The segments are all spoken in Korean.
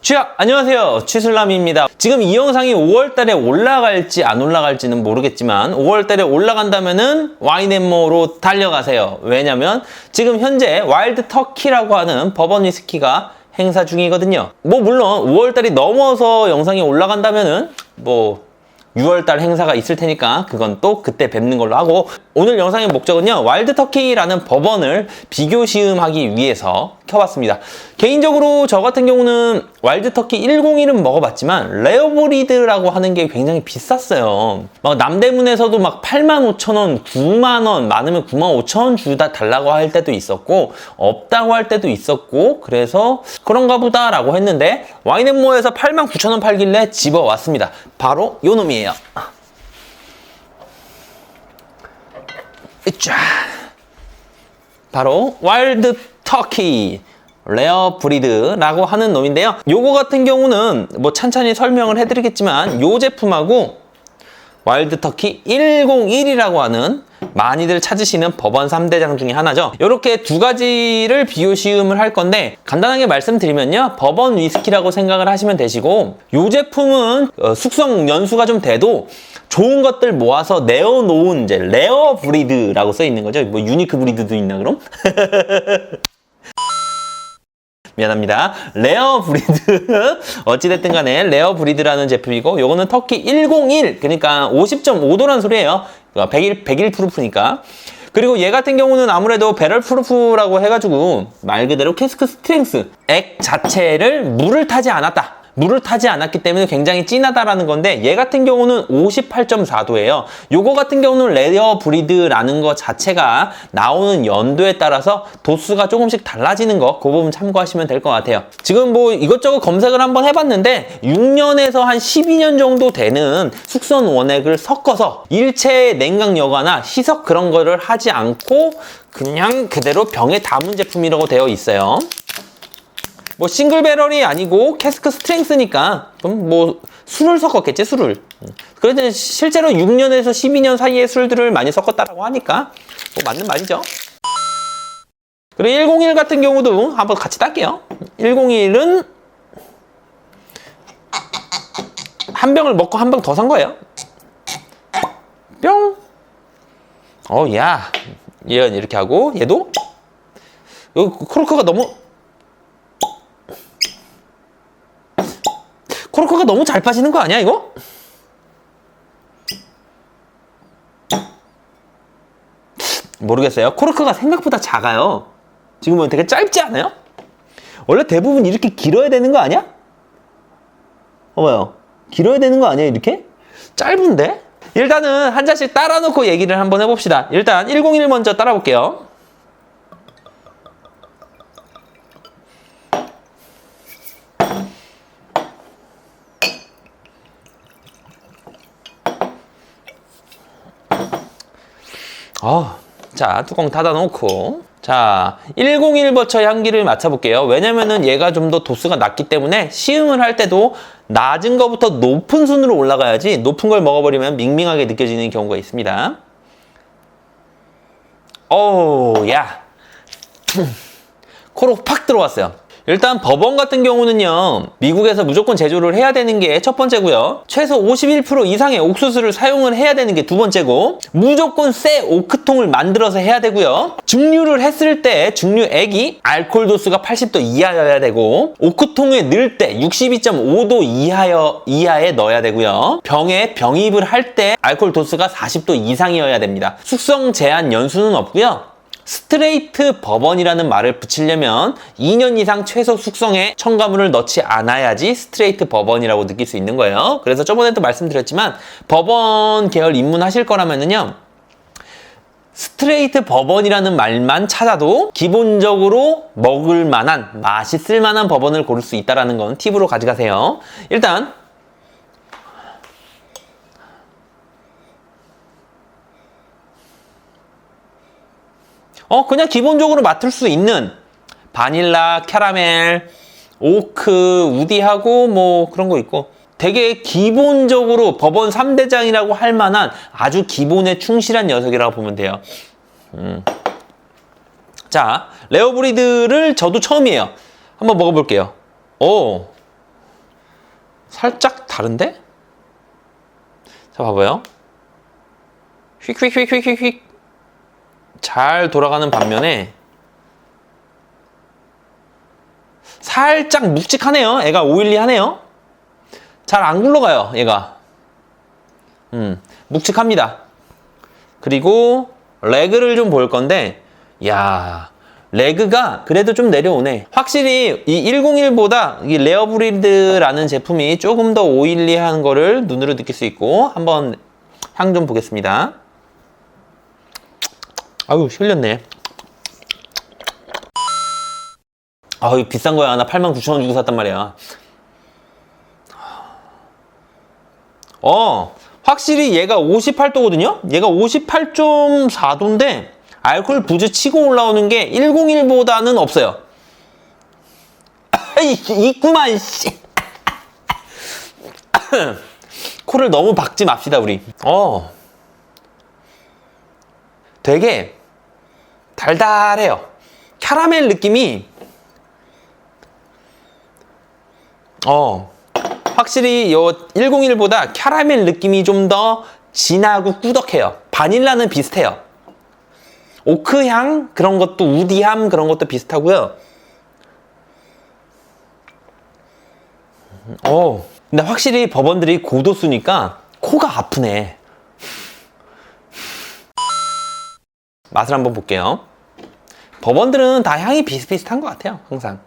취약 안녕하세요. 취슬람입니다. 지금 이 영상이 5월달에 올라갈지 안 올라갈지는 모르겠지만 5월달에 올라간다면은 와인앤모로 달려가세요. 왜냐면 지금 현재 와일드 터키라고 하는 버번 위스키가 행사 중이거든요. 뭐 물론 5월달이 넘어서 영상이 올라간다면은 뭐 6월달 행사가 있을 테니까 그건 또 그때 뵙는 걸로 하고 오늘 영상의 목적은요. 와일드 터키라는 법원을 비교 시음하기 위해서 켜봤습니다. 개인적으로 저 같은 경우는 와일드 터키 101은 먹어봤지만 레어브리드라고 하는 게 굉장히 비쌌어요. 막 남대문에서도 막 8만 5천 원 9만 원 많으면 9만 5천 원 주다 달라고 할 때도 있었고 없다고 할 때도 있었고 그래서 그런가 보다 라고 했는데 와인앤모에서 8만 9천 원 팔길래 집어왔습니다. 바로 요 놈이에요. 쫙 바로 와일드 터키 레어 브리드라고 하는 놈인데요. 요거 같은 경우는 뭐 찬찬히 설명을 해드리겠지만 요 제품하고 와일드 터키 101이라고 하는 많이들 찾으시는 법원 3대장 중에 하나죠. 이렇게 두 가지를 비교 시음을 할 건데 간단하게 말씀드리면요. 법원 위스키라고 생각을 하시면 되시고 이 제품은 어, 숙성 연수가 좀 돼도 좋은 것들 모아서 내어놓은 이제 레어 브리드라고 써 있는 거죠. 뭐 유니크 브리드도 있나 그럼? 미안합니다. 레어 브리드. 어찌됐든 간에 레어 브리드라는 제품이고, 요거는 터키 101. 그러니까 50.5도란 소리예요. 101, 101 프루프니까. 그리고 얘 같은 경우는 아무래도 배럴 프루프라고 해가지고, 말 그대로 캐스크 스트렝스. 액 자체를 물을 타지 않았다. 물을 타지 않았기 때문에 굉장히 진하다라는 건데 얘 같은 경우는 58.4도예요. 요거 같은 경우는 레어 브리드라는 것 자체가 나오는 연도에 따라서 도수가 조금씩 달라지는 거 그 부분 참고하시면 될 것 같아요. 지금 뭐 이것저것 검색을 한번 해봤는데 6년에서 한 12년 정도 되는 숙성 원액을 섞어서 일체 냉각 여과나 희석 그런 거를 하지 않고 그냥 그대로 병에 담은 제품이라고 되어 있어요. 뭐 싱글 배럴이 아니고 캐스크 스트렝스니까 그럼 뭐 술을 섞었겠지 술을. 그런데 실제로 6년에서 12년 사이의 술들을 많이 섞었다라고 하니까 뭐 맞는 말이죠. 그리고 101 같은 경우도 한번 같이 딸게요. 101은 한 병을 먹고 한 병 더 산 거예요. 뿅 어야. 얘는 이렇게 하고 얘도? 여기 코르크가 너무 코르크가 너무 잘 빠지는 거 아니야 이거? 모르겠어요. 코르크가 생각보다 작아요. 지금 보면 되게 짧지 않아요? 원래 대부분 이렇게 길어야 되는 거 아니야? 어봐요. 길어야 되는 거 아니야 이렇게? 짧은데? 일단은 한 잔씩 따라 놓고 얘기를 한번 해봅시다. 일단 101 먼저 따라 볼게요. 어, 자, 뚜껑 닫아놓고. 자, 101 버처 향기를 맡아볼게요. 왜냐면은 얘가 좀 더 도수가 낮기 때문에 시음을 할 때도 낮은 거부터 높은 순으로 올라가야지 높은 걸 먹어버리면 밍밍하게 느껴지는 경우가 있습니다. 어우, 야. 코로 팍 들어왔어요. 일단 법원 같은 경우는요 미국에서 무조건 제조를 해야 되는 게 첫 번째고요. 최소 51% 이상의 옥수수를 사용을 해야 되는 게 두 번째고 무조건 새 오크통을 만들어서 해야 되고요. 증류를 했을 때 증류액이 알코올 도수가 80도 이하여야 되고 오크통에 넣을 때 62.5도 이하여, 이하에 넣어야 되고요. 병에 병입을 할 때 알코올 도수가 40도 이상이어야 됩니다. 숙성 제한 연수는 없고요 스트레이트 버번이라는 말을 붙이려면 2년 이상 최소 숙성에 첨가물을 넣지 않아야지 스트레이트 버번이라고 느낄 수 있는 거예요. 그래서 저번에도 말씀드렸지만 버번 계열 입문하실 거라면은요. 스트레이트 버번이라는 말만 찾아도 기본적으로 먹을 만한 맛있을 만한 버번을 고를 수 있다는 건 팁으로 가져가세요. 일단 어 그냥 기본적으로 맡을 수 있는 바닐라, 캐러멜, 오크, 우디하고 뭐 그런 거 있고 되게 기본적으로 법원 3대장이라고 할 만한 아주 기본에 충실한 녀석이라고 보면 돼요. 음. 자, 레어브리드를 저도 처음이에요. 한번 먹어볼게요. 오. 살짝 다른데? 자, 봐봐요. 휙휙휙휙휙휙. 잘 돌아가는 반면에 살짝 묵직하네요. 애가 오일리하네요. 잘 안 굴러가요, 얘가. 음, 묵직합니다. 그리고 레그를 좀 볼 건데, 야 레그가 그래도 좀 내려오네. 확실히 이 101보다 이 레어 브리드라는 제품이 조금 더 오일리한 거를 눈으로 느낄 수 있고, 한번 향 좀 보겠습니다. 아유, 흘렸네. 아유, 비싼 거야. 나 89,000원 주고 샀단 말이야. 어, 확실히 얘가 58도거든요? 얘가 58.4도인데, 알코올 부즈 치고 올라오는 게 101보다는 없어요. 이, 있구만, 씨. 코를 너무 박지 맙시다, 우리. 어. 되게 달달해요. 캐러멜 느낌이, 어, 확실히 요 101보다 캐러멜 느낌이 좀 더 진하고 꾸덕해요. 바닐라는 비슷해요. 오크향 그런 것도 우디함 그런 것도 비슷하고요. 어, 근데 확실히 버번들이 고도수니까 코가 아프네. 맛을 한번 볼게요. 버번들은 다 향이 비슷비슷한 것 같아요. 항상.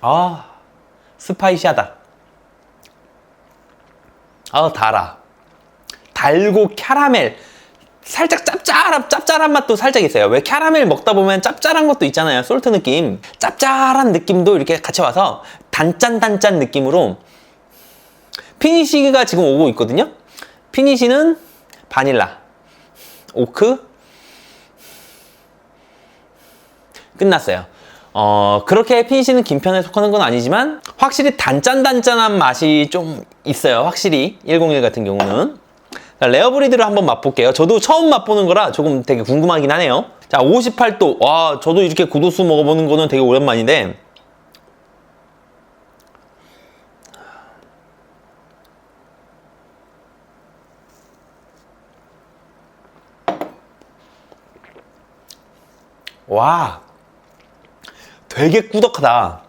아, 스파이시하다. 아, 달아. 달고 캐러멜. 살짝 짭짤한, 짭짤한 맛도 살짝 있어요. 왜 캐러멜 먹다 보면 짭짤한 것도 있잖아요. 솔트 느낌. 짭짤한 느낌도 이렇게 같이 와서 단짠단짠 느낌으로 피니시가 지금 오고 있거든요. 피니시는 바닐라, 오크, 끝났어요. 어, 그렇게 피니시는 김편에 속하는 건 아니지만, 확실히 단짠단짠한 맛이 좀 있어요. 확실히. 101 같은 경우는. 자, 레어 브리드를 한번 맛볼게요. 저도 처음 맛보는 거라 조금 되게 궁금하긴 하네요. 자, 58도. 와, 저도 이렇게 고도수 먹어보는 거는 되게 오랜만인데. 와. 되게 꾸덕하다.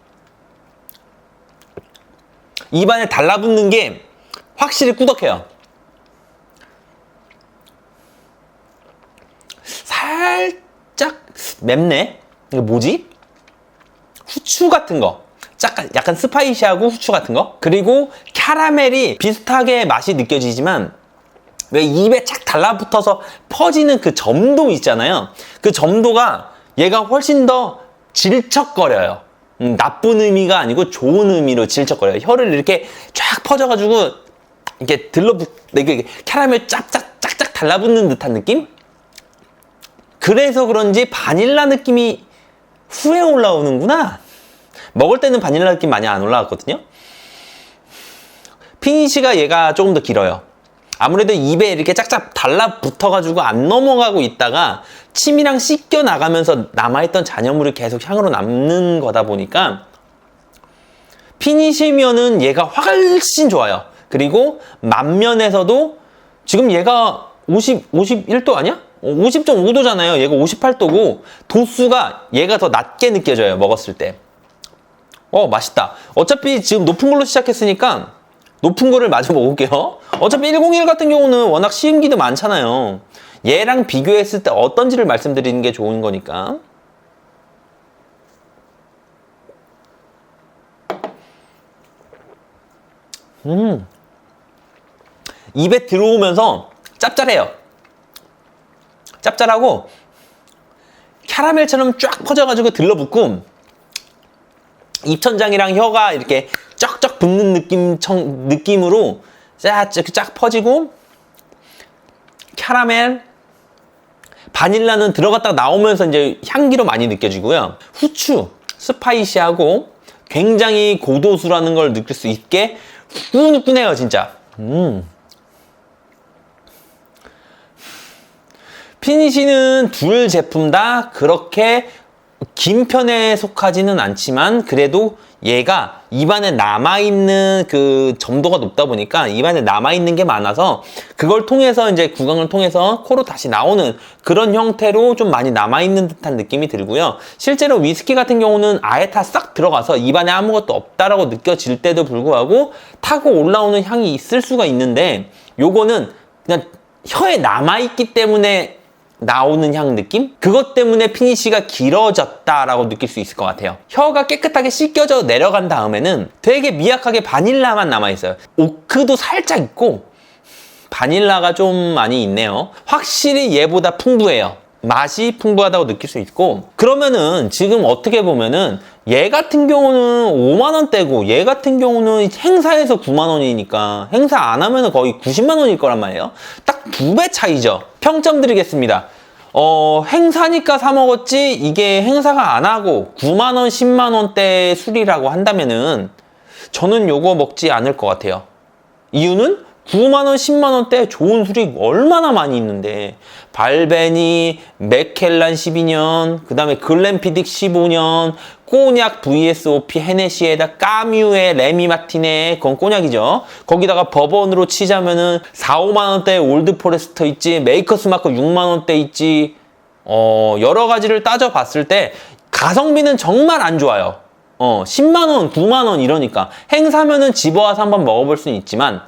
입안에 달라붙는 게 확실히 꾸덕해요. 살짝 맵네? 이거 뭐지? 후추 같은 거. 약간, 약간 스파이시하고 후추 같은 거. 그리고 캐러멜이 비슷하게 맛이 느껴지지만 왜 입에 착 달라붙어서 퍼지는 그 점도 있잖아요. 그 점도가 얘가 훨씬 더 질척거려요. 음, 나쁜 의미가 아니고 좋은 의미로 질척거려요. 혀를 이렇게 쫙 퍼져가지고 이렇게 들러붙, 이게 캐러멜 짝짝 짝짝 달라붙는 듯한 느낌? 그래서 그런지 바닐라 느낌이 후에 올라오는구나. 먹을 때는 바닐라 느낌 많이 안 올라왔거든요. 피니시가 얘가 조금 더 길어요. 아무래도 입에 이렇게 짝짝 달라붙어가지고 안 넘어가고 있다가 침이랑 씻겨 나가면서 남아있던 잔여물이 계속 향으로 남는 거다 보니까 피니시면은 얘가 훨씬 좋아요. 그리고 만면에서도 지금 얘가 50, 51도 아니야? 50.5도잖아요. 얘가 58도고 도수가 얘가 더 낮게 느껴져요. 먹었을 때. 어, 맛있다. 어차피 지금 높은 걸로 시작했으니까 높은 거를 마저 먹을게요. 어차피 101 같은 경우는 워낙 시음기도 많잖아요. 얘랑 비교했을 때 어떤지를 말씀드리는 게 좋은 거니까. 음. 입에 들어오면서 짭짤해요. 짭짤하고 캐러멜처럼 쫙 퍼져가지고 들러붙고 입천장이랑 혀가 이렇게 쩍쩍 붙는 느낌 청, 느낌으로 쫙, 쫙 퍼지고 캐러멜 바닐라는 들어갔다가 나오면서 이제 향기로 많이 느껴지고요. 후추 스파이시하고 굉장히 고도수라는 걸 느낄 수 있게 후끈후끈해요 진짜. 음 피니시는 둘 제품 다 그렇게 긴 편에 속하지는 않지만 그래도 얘가 입안에 남아있는 그 점도가 높다 보니까 입안에 남아있는 게 많아서 그걸 통해서 이제 구강을 통해서 코로 다시 나오는 그런 형태로 좀 많이 남아있는 듯한 느낌이 들고요. 실제로 위스키 같은 경우는 아예 다 싹 들어가서 입안에 아무것도 없다라고 느껴질 때도 불구하고 타고 올라오는 향이 있을 수가 있는데 요거는 그냥 혀에 남아있기 때문에 나오는 향 느낌? 그것 때문에 피니쉬가 길어졌다라고 느낄 수 있을 것 같아요. 혀가 깨끗하게 씻겨져 내려간 다음에는 되게 미약하게 바닐라만 남아있어요. 오크도 살짝 있고 바닐라가 좀 많이 있네요. 확실히 얘보다 풍부해요. 맛이 풍부하다고 느낄 수 있고 그러면은 지금 어떻게 보면은 얘 같은 경우는 5만 원대고 얘 같은 경우는 행사에서 9만 원이니까 행사 안 하면은 거의 90만 원일 거란 말이에요. 딱 두 배 차이죠. 평점 드리겠습니다. 어, 행사니까 사 먹었지 이게 행사가 안 하고 9만 원, 10만 원대 술이라고 한다면은 저는 요거 먹지 않을 것 같아요. 이유는 9만원, 10만원대 좋은 술이 얼마나 많이 있는데, 발베니, 맥켈란 12년, 그 다음에 글램피딕 15년, 꼬냑 VSOP 헤네시에다 까뮤의 레미 마틴의 그건 꼬냑이죠. 거기다가 버번으로 치자면은 4, 5만원대 올드 포레스터 있지, 메이커스 마크 6만원대 있지, 어, 여러 가지를 따져봤을 때 가성비는 정말 안 좋아요. 어, 10만원, 9만원 이러니까. 행사면은 집어와서 한번 먹어볼 수는 있지만,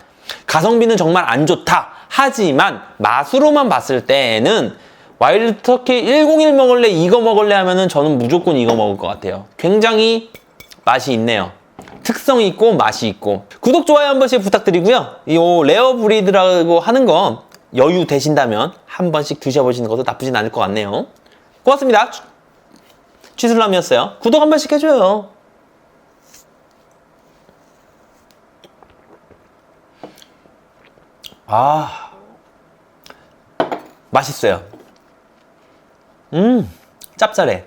가성비는 정말 안 좋다. 하지만, 맛으로만 봤을 때는, 와일드 터키 101 먹을래, 이거 먹을래 하면은 저는 무조건 이거 먹을 것 같아요. 굉장히 맛이 있네요. 특성이 있고, 맛이 있고. 구독, 좋아요 한 번씩 부탁드리고요. 이 레어 브리드라고 하는 거 여유 되신다면 한 번씩 드셔보시는 것도 나쁘진 않을 것 같네요. 고맙습니다. 취술남이었어요. 구독 한 번씩 해줘요. 아, 맛있어요. 음, 짭짤해.